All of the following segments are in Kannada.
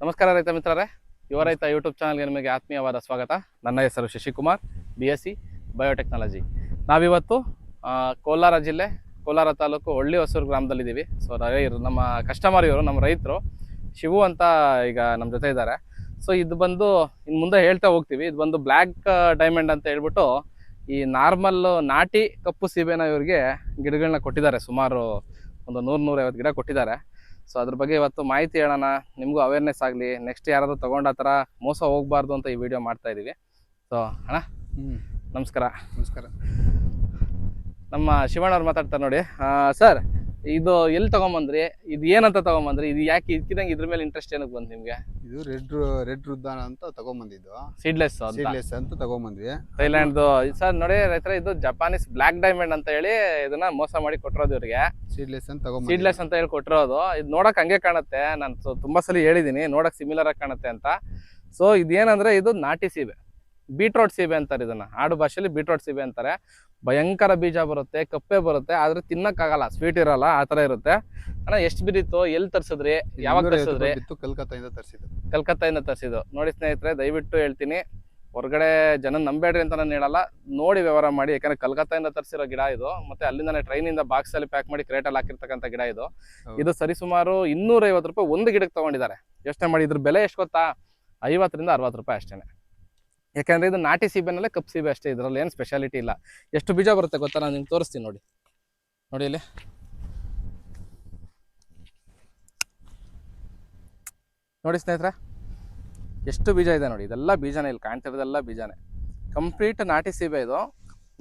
ನಮಸ್ಕಾರ ರೈತ ಮಿತ್ರರೇ. ಯುವ ರೈತ ಯೂಟ್ಯೂಬ್ ಚಾನಲ್ಗೆ ನಿಮಗೆ ಆತ್ಮೀಯವಾದ ಸ್ವಾಗತ. ನನ್ನ ಹೆಸರು Shashikumar B S C biotechnology ನಾವಿವತ್ತು ಕೋಲಾರ ಜಿಲ್ಲೆ ಕೋಲಾರ ತಾಲೂಕು ಹೊಳ್ಳಿ ಹೊಸೂರು ಗ್ರಾಮದಲ್ಲಿದ್ದೀವಿ ಸೊ ರೈರು ನಮ್ಮ ಕಸ್ಟಮರ್ ಇವರು ನಮ್ಮ ರೈತರು ಶಿವು ಅಂತ ಈಗ ನಮ್ಮ ಜೊತೆ ಇದ್ದಾರೆ. ಸೊ ಇದು ಬಂದು ಇನ್ನು ಮುಂದೆ ಹೇಳ್ತಾ ಹೋಗ್ತೀವಿ. ಇದು ಬಂದು ಬ್ಲ್ಯಾಕ್ ಡೈಮಂಡ್ ಅಂತ ಹೇಳ್ಬಿಟ್ಟು ಈ ನಾರ್ಮಲ್ ನಾಟಿ ಕಪ್ಪು ಸೀಬೆನ ಇವರಿಗೆ ಗಿಡಗಳನ್ನ ಕೊಟ್ಟಿದ್ದಾರೆ. ಸುಮಾರು ಒಂದು ನೂರು ನೂರೈವತ್ತು ಗಿಡ ಕೊಟ್ಟಿದ್ದಾರೆ. ಸೊ ಅದ್ರ ಬಗ್ಗೆ ಇವತ್ತು ಮಾಹಿತಿ ಹೇಳೋಣ. ನಿಮಗೂ ಅವೇರ್ನೆಸ್ ಆಗಲಿ ನೆಕ್ಸ್ಟ್ ಯಾರಾದರೂ ತೊಗೊಂಡು ಆ ಥರ ಮೋಸ ಹೋಗಬಾರ್ದು ಅಂತ ಈ ವಿಡಿಯೋ ಮಾಡ್ತಾ ಇದ್ದೀವಿ ಸೊ ಅಣ್ಣ ನಮಸ್ಕಾರ. ನಮಸ್ಕಾರ. ನಮ್ಮ ಶಿವಣ್ಣ ಅವ್ರು ಮಾತಾಡ್ತಾರೆ ನೋಡಿ. ಸರ್ ಇದು ಎಲ್ಲಿ ತಗೊಂಬಂದ್ರಿ? ಇದು ಏನಂತ ತಗೊಂಬಂದ್ರಿ? ಇದು ಯಾಕೆ ಇದಕ್ಕಿದಂಗೆ ಇದ್ರ ಮೇಲೆ ಇಂಟ್ರೆಸ್ಟ್ ಏನಕ್ಕೆ ಬಂತು ನಿಮಗೆ? ಇದು ರೆಡ್ ರೆಡ್ ರುದ್ದಾನ ಅಂತ ತಗೊಂಬಂದಿದ್ದು. ಸೀಡ್ಲೆಸ್ ಸೀಡ್ಲೆಸ್ ಅಂತ ತಗೊಂಬಂದ್ವಿ. ಥೈಲ್ಯಾಂಡ್ ಸರ್ ನೋಡಿ ರೈತರ ಇದು ಜಪಾನೀಸ್ ಬ್ಲಾಕ್ ಡೈಮಂಡ್ ಅಂತ ಹೇಳಿ ಇದನ್ನ ಮೋಸ ಮಾಡಿ ಕೊಟ್ಟಿರೋದು ಇವ್ರಿಗೆ. ಸೀಡ್ಲೆಸ್ ಅಂತ ತಗೊಂಬ ಸೀಡ್ಲೆಸ್ ಅಂತ ಹೇಳಿ ಕೊಟ್ಟಿರೋದು. ಇದು ನೋಡಕ್ ಹಂಗೆ ಕಾಣುತ್ತೆ. ನಾನು ತುಂಬಾ ಸಲ ಹೇಳಿದೀನಿ ನೋಡಕ್ ಸಿಮಿಲರ್ ಆಗಿ ಕಾಣುತ್ತೆ ಅಂತ. ಸೊ ಇದೇನಂದ್ರೆ ಇದು ನಾಟಿ ಸೀಬೆ. ಬೀಟ್ರೋಟ್ ಸೀಬೆ ಅಂತಾರೆ ಇದನ್ನ. ಆಡು ಭಾಷೆಯಲ್ಲಿ ಬೀಟ್ರೋಟ್ ಸೀಬೆ ಅಂತಾರೆ. ಭಯಂಕರ ಬೀಜ ಬರುತ್ತೆ ಕಪ್ಪೆ ಬರುತ್ತೆ ಆದ್ರೆ ತಿನ್ನಕ್ಕಾಗಲ್ಲ ಸ್ವೀಟ್ ಇರಲ್ಲ ಆ ತರ ಇರುತ್ತೆ. ಅಣ್ಣ ಎಷ್ಟು ಬಿದ್ದಿತ್ತು ಎಲ್ಲಿ ತರ್ಸಿದ್ರಿ ಯಾವಾಗ ತರಿಸಿದ್ರಿ? ತರ್ಸಿದ್ರಿ ಕಲ್ಕತ್ತಾಯಿಂದ ತರಿಸಿದ್ದು. ಕಲ್ಕತ್ತಾಯಿಂದ ತರಿಸಿದ್ದು. ನೋಡಿ ಸ್ನೇಹಿತರೆ ದಯವಿಟ್ಟು ಹೇಳ್ತೀನಿ ಹೊರಗಡೆ ಜನ ನಂಬೇಡ್ರಿ ಅಂತ ನಾನು ಹೇಳಲ್ಲ ನೋಡಿ ವ್ಯವಹಾರ ಮಾಡಿ ಯಾಕಂದ್ರೆ ಕಲ್ಕತ್ತಾಯಿಂದ ತರಿಸಿರೋ ಗಿಡ ಇದು ಮತ್ತೆ ಅಲ್ಲಿಂದಾನೆ ಟ್ರೈನಿಂದ ಬಾಕ್ಸ್ ಅಲ್ಲಿ ಪ್ಯಾಕ್ ಮಾಡಿ ಕ್ರೇಟಲ್ಲಿ ಹಾಕಿರ್ತಕ್ಕಂತ ಗಿಡ ಇದು. ಇದು ಸರಿಸುಮಾರು ಇನ್ನೂರೈವತ್ತು ರೂಪಾಯಿ ಒಂದು ಗಿಡಕ್ಕೆ ತಗೊಂಡಿದ್ದಾರೆ. ಯೋಚನೆ ಮಾಡಿ ಇದ್ರ ಬೆಲೆ ಎಷ್ಟು ಗೊತ್ತಾ? ಐವತ್ತರಿಂದ ಅರವತ್ತು ರೂಪಾಯಿ ಅಷ್ಟೇ ಯಾಕಂದ್ರೆ ಇದು ನಾಟಿ ಸೀಬೆನಲ್ಲೇ ಕಪ್ ಸೀಬೆ ಅಷ್ಟೇ, ಇದರಲ್ಲಿ ಏನು ಸ್ಪೆಷಾಲಿಟಿ ಇಲ್ಲ. ಎಷ್ಟು ಬೀಜ ಬರುತ್ತೆ ಗೊತ್ತಾ? ನಾನು ನಿಮ್ಗೆ ತೋರಿಸ್ತೀನಿ ನೋಡಿ. ನೋಡಿ ಇಲ್ಲಿ. ನೋಡಿ ಸ್ನೇಹಿತರೆ, ಎಷ್ಟು ಬೀಜ ಇದೆ ನೋಡಿ. ಇದೆಲ್ಲ ಬೀಜನೇ, ಇಲ್ಲಿ ಕಾಣ್ತಿರೋದೆಲ್ಲ ಬೀಜನೇ. ಕಂಪ್ಲೀಟ್ ನಾಟಿ ಸೀಬೆ ಇದು.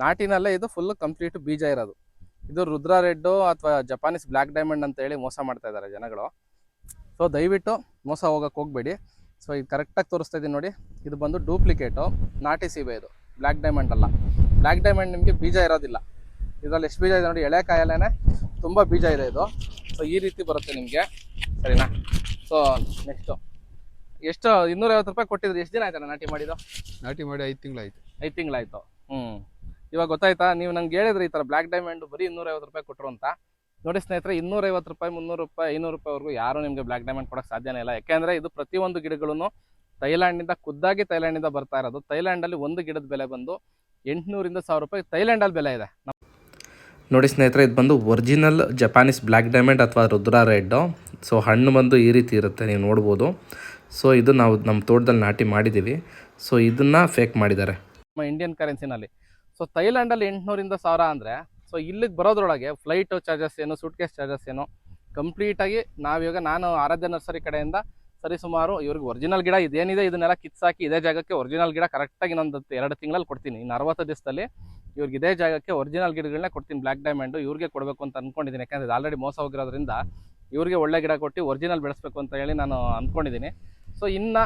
ನಾಟಿನಲ್ಲೇ ಇದು ಫುಲ್ ಕಂಪ್ಲೀಟ್ ಬೀಜ ಇರೋದು. ಇದು ರುದ್ರ ರೆಡ್ಡು ಅಥವಾ ಜಪಾನೀಸ್ ಬ್ಲ್ಯಾಕ್ ಡೈಮಂಡ್ ಅಂತ ಹೇಳಿ ಮೋಸ ಮಾಡ್ತಾ ಇದ್ದಾರೆ ಜನಗಳು. ಸೊ ದಯವಿಟ್ಟು ಮೋಸ ಹೋಗಕ್ಕೆ ಹೋಗಬೇಡಿ. ಸೊ ಇದು ಕರೆಕ್ಟಾಗಿ ತೋರಿಸ್ತಾ ಇದ್ದೀನಿ ನೋಡಿ. ಇದು ಬಂದು ಡೂಪ್ಲಿಕೇಟು ನಾಟಿ ಸೀಬೆ ಇದು. ಬ್ಲ್ಯಾಕ್ ಡೈಮಂಡ್ ಅಲ್ಲ. ಬ್ಲ್ಯಾಕ್ ಡೈಮಂಡ್ ನಿಮಗೆ ಬೀಜ ಇರೋದಿಲ್ಲ. ಇದರಲ್ಲಿ ಎಷ್ಟು ಬೀಜ ಇದೆ ನೋಡಿ ಎಳೆ ಕಾಯಲ್ಲೇ ತುಂಬ ಬೀಜ ಇದೆ ಇದು. ಸೊ ಈ ರೀತಿ ಬರುತ್ತೆ ನಿಮಗೆ. ಸರಿನಾ? ಸೊ ನೆಕ್ಸ್ಟು ಎಷ್ಟು? ಇನ್ನೂರೈವತ್ತು ರೂಪಾಯಿ ಕೊಟ್ಟಿದ್ರು. ಎಷ್ಟು ದಿನ ಆಯ್ತಲ್ಲ ನಾಟಿ ಮಾಡಿದ್ದು? ನಾಟಿ ಮಾಡಿ ಐದು ತಿಂಗಳಾಯ್ತು. ಐದು ತಿಂಗಳಾಯ್ತು. ಹ್ಞೂ ಇವಾಗ ಗೊತ್ತಾಯ್ತಾ? ನೀವು ನಂಗೆ ಹೇಳಿದ್ರಿ ಈ ಥರ ಬ್ಲ್ಯಾಕ್ ಡೈಮಂಡ್ ಬರೀ ಇನ್ನೂರೈವತ್ತು ರೂಪಾಯಿ ಕೊಟ್ಟರು ಅಂತ. ನೋಡಿ ಸ್ನೇಹಿತರೆ ಇನ್ನೂರೈವತ್ತು ರೂಪಾಯಿ ಮುನ್ನೂರು ರೂಪಾಯಿ ಐನೂರು ರೂಪಾಯಿವರೆಗೂ ಯಾರು ನಿಮಗೆ ಬ್ಲ್ಯಾಕ್ ಡೈಮಂಡ್ ಕೊಡೋಕೆ ಸಾಧ್ಯನೇ ಇಲ್ಲ. ಯಾಕೆಂದರೆ ಇದು ಪ್ರತಿಯೊಂದು ಗಿಡಗಳನ್ನು ಥೈಲ್ಯಾಂಡಿಂದ ಖುದ್ದಾಗಿ ಥೈಲ್ಯಾಂಡಿಂದ ಬರ್ತಾ ಇರೋದು. ಥೈಲ್ಯಾಂಡಲ್ಲಿ ಒಂದು ಗಿಡದ ಬೆಲೆ ಬಂದು ಎಂಟುನೂರಿಂದ ಸಾವಿರ ರೂಪಾಯಿ ಥೈಲ್ಯಾಂಡಲ್ಲಿ ಬೆಲೆ ಇದೆ. ನೋಡಿ ಸ್ನೇಹಿತರೆ ಇದು ಬಂದು ಒರಿಜಿನಲ್ ಜಪಾನೀಸ್ ಬ್ಲ್ಯಾಕ್ ಡೈಮಂಡ್ ಅಥವಾ ರುದ್ರ ರೆಡ್ಡು ಸೊ ಹಣ್ಣು ಬಂದು ಈ ರೀತಿ ಇರುತ್ತೆ ನೀವು ನೋಡ್ಬೋದು. ಸೊ ಇದು ನಾವು ನಮ್ಮ ತೋಟದಲ್ಲಿ ನಾಟಿ ಮಾಡಿದ್ದೀವಿ. ಸೊ ಇದನ್ನು ಫೇಕ್ ಮಾಡಿದ್ದಾರೆ. ನಮ್ಮ ಇಂಡಿಯನ್ ಕರೆನ್ಸಿನಲ್ಲಿ ಸೊ ಥೈಲ್ಯಾಂಡಲ್ಲಿ ಎಂಟುನೂರಿಂದ ಸಾವಿರ ಅಂದರೆ ಸೊ ಇಲ್ಲಿಗೆ ಬರೋದ್ರೊಳಗೆ ಫ್ಲೈಟ್ ಚಾರ್ಜಸ್ ಏನು ಸೂಟ್ಕೇಸ್ ಚಾರ್ಜಸ್ ಏನು ಕಂಪ್ಲೀಟಾಗಿ ನಾವಿವಾಗ ನಾನು ಆರಾಧ್ಯ ನರ್ಸರಿ ಕಡೆಯಿಂದ ಸರಿಸುಮಾರು ಇವ್ರಿಗೆ ಒರಿಜಿನಲ್ ಗಿಡ ಇದೇನಿದೆ, ಇದನ್ನೆಲ್ಲ ಕಿತ್ಸಾಕಿ ಇದೇ ಜಾಗಕ್ಕೆ ಒರಿಜಿನಲ್ ಗಿಡ ಕರೆಕ್ಟಾಗಿ ಇನ್ನೊಂದು ಎರಡು ತಿಂಗಳಲ್ಲಿ ಕೊಡ್ತೀನಿ. ಇನ್ನು ಅರವತ್ತು ದಿವಸದಲ್ಲಿ ಇವ್ರಿಗೆ ಇದೇ ಜಾಗಕ್ಕೆ ಒರಿಜಿನಲ್ ಗಿಡಗಳನ್ನ ಕೊಡ್ತೀನಿ ಬ್ಲ್ಯಾಕ್ ಡೈಮಂಡು ಇವ್ರಿಗೆ ಕೊಡಬೇಕು ಅಂತ ಅಂದ್ಕೊಂಡಿದ್ದೀನಿ ಯಾಕಂದರೆ ಇದು ಆಲ್ರೆಡಿ ಮೋಸ ಹೋಗಿರೋದ್ರಿಂದ ಇವ್ರಿಗೆ ಒಳ್ಳೆ ಗಿಡ ಕೊಟ್ಟು ಒರಿಜಿನಲ್ ಬೆಳೆಸ್ಬೇಕು ಅಂತ ಹೇಳಿ ನಾನು ಅಂದ್ಕೊಂಡಿದ್ದೀನಿ ಸೊ ಇನ್ನು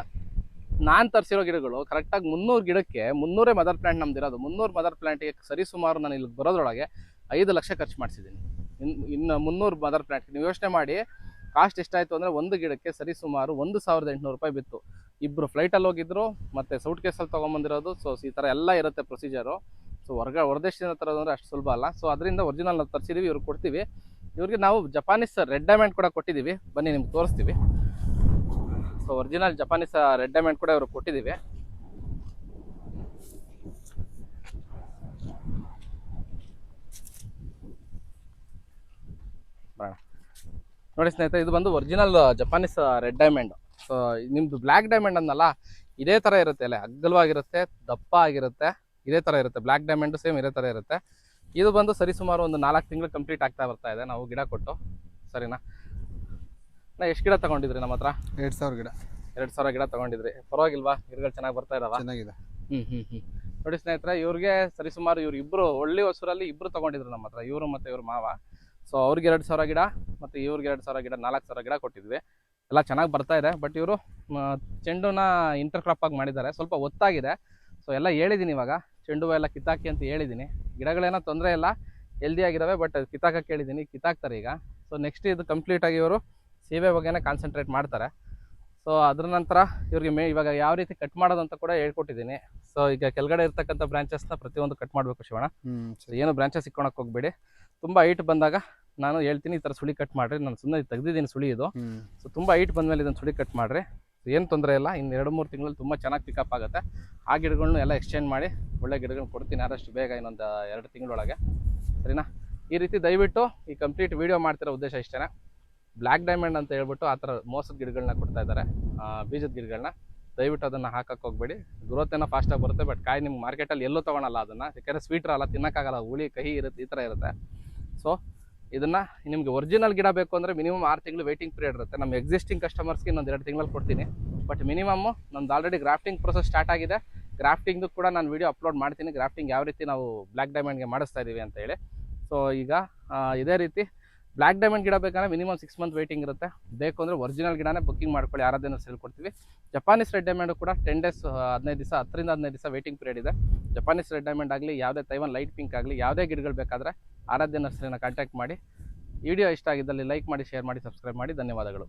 ನಾನು ತರಿಸಿರೋ ಗಿಡಗಳು ಕರೆಕ್ಟಾಗಿ ಮುನ್ನೂರು ಗಿಡಕ್ಕೆ ಮುನ್ನೂರೇ ಮದರ್ ಪ್ಲಾಂಟ್ ನಮ್ದಿರೋದು. ಮುನ್ನೂರು ಮದರ್ ಪ್ಲಾಂಟಿಗೆ ಸರಿ ಸುಮಾರು ನಾನು ಇಲ್ಲಿ ಬರೋದ್ರೊಳಗೆ ಐದು ಲಕ್ಷ ಖರ್ಚು ಮಾಡಿಸಿದ್ದೀನಿ ಇನ್ನು ಇನ್ನು ಮುನ್ನೂರು ಮದರ್ ಪ್ಲಾಂಟ್ ನೀವು ಯೋಚನೆ ಮಾಡಿ ಕಾಸ್ಟ್ ಎಷ್ಟಾಯಿತು ಅಂದರೆ ಒಂದು ಗಿಡಕ್ಕೆ ಸರಿ ಸುಮಾರು ಒಂದು ಸಾವಿರದ ಎಂಟುನೂರು ರೂಪಾಯಿ ಬಿತ್ತು. ಇಬ್ಬರು ಫ್ಲೈಟಲ್ಲಿ ಹೋಗಿದ್ರು, ಮತ್ತು ಸೌಟ್ ಕೇಸಲ್ಲಿ ತೊಗೊಂಬಂದಿರೋದು ಸೊ ಈ ಥರ ಎಲ್ಲ ಇರುತ್ತೆ ಪ್ರೊಸೀಜರು ಸೊ ಹೊರಗ, ಹೊರದೇಶದಿಂದ ತರೋದು ಅಂದರೆ ಅಷ್ಟು ಸುಲಭ ಅಲ್ಲ. ಸೊ ಅದರಿಂದ ಒರಿಜಿನಲ್ ನಾವು ತರಿಸಿದ್ದೀವಿ ಇವ್ರಿಗೆ ಕೊಡ್ತೀವಿ. ಇವ್ರಿಗೆ ನಾವು ಜಪಾನೀಸ್ ರೆಡ್ ಡೈಮಂಡ್ ಕೂಡ ಕೊಟ್ಟಿದ್ದೀವಿ ಬನ್ನಿ ನಿಮ್ಗೆ ತೋರಿಸ್ತೀವಿ. So original Japanese red diamond ಕೂಡ ಇವರು ಕೊಟ್ಟಿದ್ದೀವಿ. ನೋಡಿ ಸ್ನೇಹಿತರೆ, ಇದು ಬಂದು original Japanese red diamond so ನಿಮ್ದು ಬ್ಲ್ಯಾಕ್ ಡೈಮಂಡ್ ಅಂದಲ್ಲ ಇದೇ ಥರ ಇರುತ್ತೆ ಅಲ್ಲೇ. ಅಗ್ಗಲವಾಗಿರುತ್ತೆ, ದಪ್ಪ ಆಗಿರುತ್ತೆ, ಇದೇ ಥರ ಇರುತ್ತೆ. ಬ್ಲ್ಯಾಕ್ ಡೈಮಂಡ್ ಸೇಮ್ ಇದೇ ಥರ ಇರುತ್ತೆ. ಇದು ಬಂದು ಸರಿಸುಮಾರು ಒಂದು ನಾಲ್ಕು ತಿಂಗಳು ಕಂಪ್ಲೀಟ್ ಆಗ್ತಾ ಬರ್ತಾ ಇದೆ. ನಾವು ಗಿಡ ಕೊಟ್ಟು. ಸರಿನಾ? ನಾ ಎಷ್ಟು ಗಿಡ ತಗೊಂಡಿದ್ರಿ ನಮ್ಮ ಹತ್ರ? ಎರಡು ಸಾವಿರ ಗಿಡ. ಎರಡು ಸಾವಿರ ಗಿಡ ತಗೊಂಡಿದ್ರಿ. ಪರವಾಗಿಲ್ವಾ? ಗಿಡಗಳು ಚೆನ್ನಾಗಿ ಬರ್ತಾ ಇದಾವ? ಚೆನ್ನಾಗಿದೆ. ಹ್ಮ್ ಹ್ಮ್ ಹ್ಮ್. ನೋಡಿ ಸ್ನೇಹಿತರೆ ಇವ್ರಿಗೆ ಸರಿಸುಮಾರು ಇವ್ರು ಇಬ್ರು ಒಳ್ಳೆ ಹೊಸರಲ್ಲಿ ಇಬ್ರು ತಗೊಂಡಿದ್ರು ನಮ್ಮ ಹತ್ರ. ಇವರು ಮತ್ತೆ ಇವ್ರ ಮಾವ. ಸೊ ಅವ್ರಿಗೆ ಎರಡು ಸಾವಿರ ಗಿಡ ಮತ್ತೆ ಇವ್ರಿಗೆ ಎರಡು ಸಾವಿರ ಗಿಡ ನಾಲ್ಕು ಸಾವಿರ ಗಿಡ ಕೊಟ್ಟಿದ್ವಿ. ಎಲ್ಲ ಚೆನ್ನಾಗಿ ಬರ್ತಾ ಇದೆ ಬಟ್ ಇವರು ಚೆಂಡುನ ಇಂಟರ್ ಕ್ರಾಪ್ ಆಗಿ ಮಾಡಿದ್ದಾರೆ. ಸ್ವಲ್ಪ ಒತ್ತಾಗಿದೆ. ಸೊ ಎಲ್ಲ ಹೇಳಿದ್ದೀನಿ ಇವಾಗ. ಚೆಂಡು ಎಲ್ಲ ಕಿತ್ತಾಕಿ ಅಂತ ಹೇಳಿದ್ದೀನಿ ಗಿಡಗಳೇನೋ ತೊಂದರೆ ಇಲ್ಲ. ಹೆಲ್ದಿ ಆಗಿದ್ದಾವೆ ಬಟ್ ಕಿತ್ತಾಕಕ್ಕೆ ಹೇಳಿದ್ದೀನಿ ಕಿತ್ತಾಕ್ತಾರೆ ಈಗ. ಸೊ ನೆಕ್ಸ್ಟ್ ಇದು ಕಂಪ್ಲೀಟಾಗಿ ಇವರು ಸೀಬೆ ಬಗ್ಗೆನೇ ಕಾನ್ಸಂಟ್ರೇಟ್ ಮಾಡ್ತಾರೆ. ಸೊ ಅದ್ರ ನಂತರ ಇವ್ರಿಗೆ ಮೇ ಇವಾಗ ಯಾವ ರೀತಿ ಕಟ್ ಮಾಡೋದು ಅಂತ ಕೂಡ ಹೇಳ್ಕೊಟ್ಟಿದ್ದೀನಿ. ಸೊ ಈಗ ಕೆಳಗಡೆ ಇರ್ತಕ್ಕಂಥ ಬ್ರಾಂಚಸ್ನ ಪ್ರತಿಯೊಂದು ಕಟ್ ಮಾಡಬೇಕು ಶಿವಣ್ಣ. ಸೊ ಏನು ಬ್ರಾಂಚಸ್ ಇಕ್ಕೊಳಕ್ಕೆ ಹೋಗ್ಬೇಡಿ. ತುಂಬ ಹೈಟ್ ಬಂದಾಗ ನಾನು ಹೇಳ್ತೀನಿ ಈ ಥರ ಸುಳಿ ಕಟ್ ಮಾಡಿರಿ. ನಾನು ಸುಮ್ಮನೆ ತೆಗ್ದಿದ್ದೀನಿ ಸುಳಿ ಇದು. ಸೊ ತುಂಬ ಹೈಟ್ ಬಂದಮೇಲೆ ಇದನ್ನು ಸುಳಿ ಕಟ್ ಮಾಡಿರಿ. ಏನು ತೊಂದರೆ ಇಲ್ಲ. ಇನ್ನು ಎರಡು ಮೂರು ತಿಂಗಳಲ್ಲಿ ತುಂಬ ಚೆನ್ನಾಗಿ ಪಿಕಪ್ ಆಗುತ್ತೆ. ಆ ಗಿಡಗಳನ್ನ ಎಲ್ಲ ಎಕ್ಸ್ಚೇಂಜ್ ಮಾಡಿ ಒಳ್ಳೆ ಗಿಡಗಳನ್ನ ಕೊಡ್ತೀನಿ ಆದಷ್ಟು ಬೇಗ ಇನ್ನೊಂದು ಎರಡು ತಿಂಗಳೊಳಗೆ. ಸರಿನಾ? ಈ ರೀತಿ ದಯವಿಟ್ಟು ಈ ಕಂಪ್ಲೀಟ್ ವೀಡಿಯೋ ಮಾಡ್ತಿರೋ ಉದ್ದೇಶ ಇಷ್ಟೇ ಬ್ಲ್ಯಾಕ್ ಡೈಮಂಡ್ ಅಂತ ಹೇಳ್ಬಿಟ್ಟು ಆ ಥರ ಮೋಸದ ಗಿಡಗಳನ್ನ ಕೊಡ್ತಾ ಇದ್ದಾರೆ. ಬೀಜದ ಗಿಡಗಳನ್ನ ದಯವಿಟ್ಟು ಅದನ್ನು ಹಾಕಕ್ಕೆ ಹೋಗ್ಬೇಡಿ. ಗ್ರೋತ್ ಏನೋ ಫಾಸ್ಟಾಗಿ ಬರುತ್ತೆ ಬಟ್ ಕಾಯಿ ನಿಮ್ಗೆ ಮಾರ್ಕೆಟಲ್ಲಿ ಎಲ್ಲೂ ತೊಗೊಳಲ್ಲ ಅದನ್ನು. ಯಾಕಂದರೆ ಸ್ವೀಟ್ರ್ ಅಲ್ಲ, ತಿನ್ನೋಕ್ಕಾಗಲ್ಲ, ಹುಳಿ, ಕಹಿ ಇರುತ್ತೆ ಈ ಥರ ಇರುತ್ತೆ. ಸೊ ಇದನ್ನು ನಿಮಗೆ ಒರಿಜಿನಲ್ ಗಿಡ ಬೇಕು ಅಂದರೆ ಮಿನಿಮಮ್ ಆರು ತಿಂಗಳು ವೇಟಿಂಗ್ ಪೀರಿಯಡ್ ಇರುತ್ತೆ. ನಮ್ಮ ಎಕ್ಸಿಸ್ಟಿಂಗ್ ಕಸ್ಟಮರ್ಸ್ಗೆ ಇನ್ನೊಂದು ಎರಡು ತಿಂಗಳಲ್ಲಿ ಕೊಡ್ತೀನಿ. ಬಟ್ ಮಿನಿಮಮ್ಮು ನಮ್ದು ಆಲ್ರೆಡಿ ಗ್ರಾಫ್ಟಿಂಗ್ ಪ್ರೊಸೆಸ್ ಸ್ಟಾರ್ಟ್ ಆಗಿದೆ. ಗ್ರಾಫ್ಟಿಂಗ್ದು ಕೂಡ ನಾನು ವಿಡಿಯೋ ಅಪ್ಲೋಡ್ ಮಾಡ್ತೀನಿ. ಗ್ರಾಫ್ಟಿಂಗ್ ಯಾವ ರೀತಿ ನಾವು ಬ್ಲ್ಯಾಕ್ ಡೈಮಂಡ್ಗೆ ಮಾಡಿಸ್ತಾ ಇದ್ದೀವಿ ಅಂತ ಹೇಳಿ. ಸೊ ಈಗ ಇದೇ ರೀತಿ ಬ್ಲ್ಯಾಕ್ ಡೈಮಂಡ್ ಗಿಡ ಬೇಕಂದ್ರೆ ಮಿನಿಮಮ್ ಸಿಕ್ಸ್ ಮಂತ್ ವೇಟಿಂಗ್ ಇರುತ್ತೆ. ಬೇಕು ಅಂದರೆ ಒರಿಜಿನಲ್ ಗಿಡನೇ ಬುಕ್ಕಿಂಗ್ ಮಾಡ್ಕೊಳ್ಳಿ ಆರಾಧನೆ ಕೊಡ್ತೀವಿ. ಜಪಾನೀಸ್ ರೆಡ್ ಡೈಮಂಡ್ ಕೂಡ ಟೆನ್ ಡೇಸ್ ಹದಿನೈದು ದಿವಸ, ಹತ್ತರಿಂದ ಹದಿನೈದು ದಿವಸ ವೇಟಿಂಗ್ ಪೀರಿಯಡ್ ಇದೆ. ಜಪಾನೀಸ್ ರೆಡ್ ಡೈಮಂಡ್ ಆಗಲಿ, ಯಾವುದೇ ತೈವನ್ ಲೈಟ್ ಪಿಂಕ್ ಆಗಲಿ, ಯಾವುದೇ ಗಿಡಗಳು ಬೇಕಾದರೆ ಆರಾಧ್ಯ ನರ್ಸರಿನ ಕಾಂಟ್ಯಾಕ್ಟ್ ಮಾಡಿ. ವಿಡಿಯೋ ಇಷ್ಟ ಆಗಿದ್ದಲ್ಲಿ ಲೈಕ್ ಮಾಡಿ ಶೇರ್ ಮಾಡಿ ಸಬ್ಸ್ಕ್ರೈಬ್ ಮಾಡಿ. ಧನ್ಯವಾದಗಳು.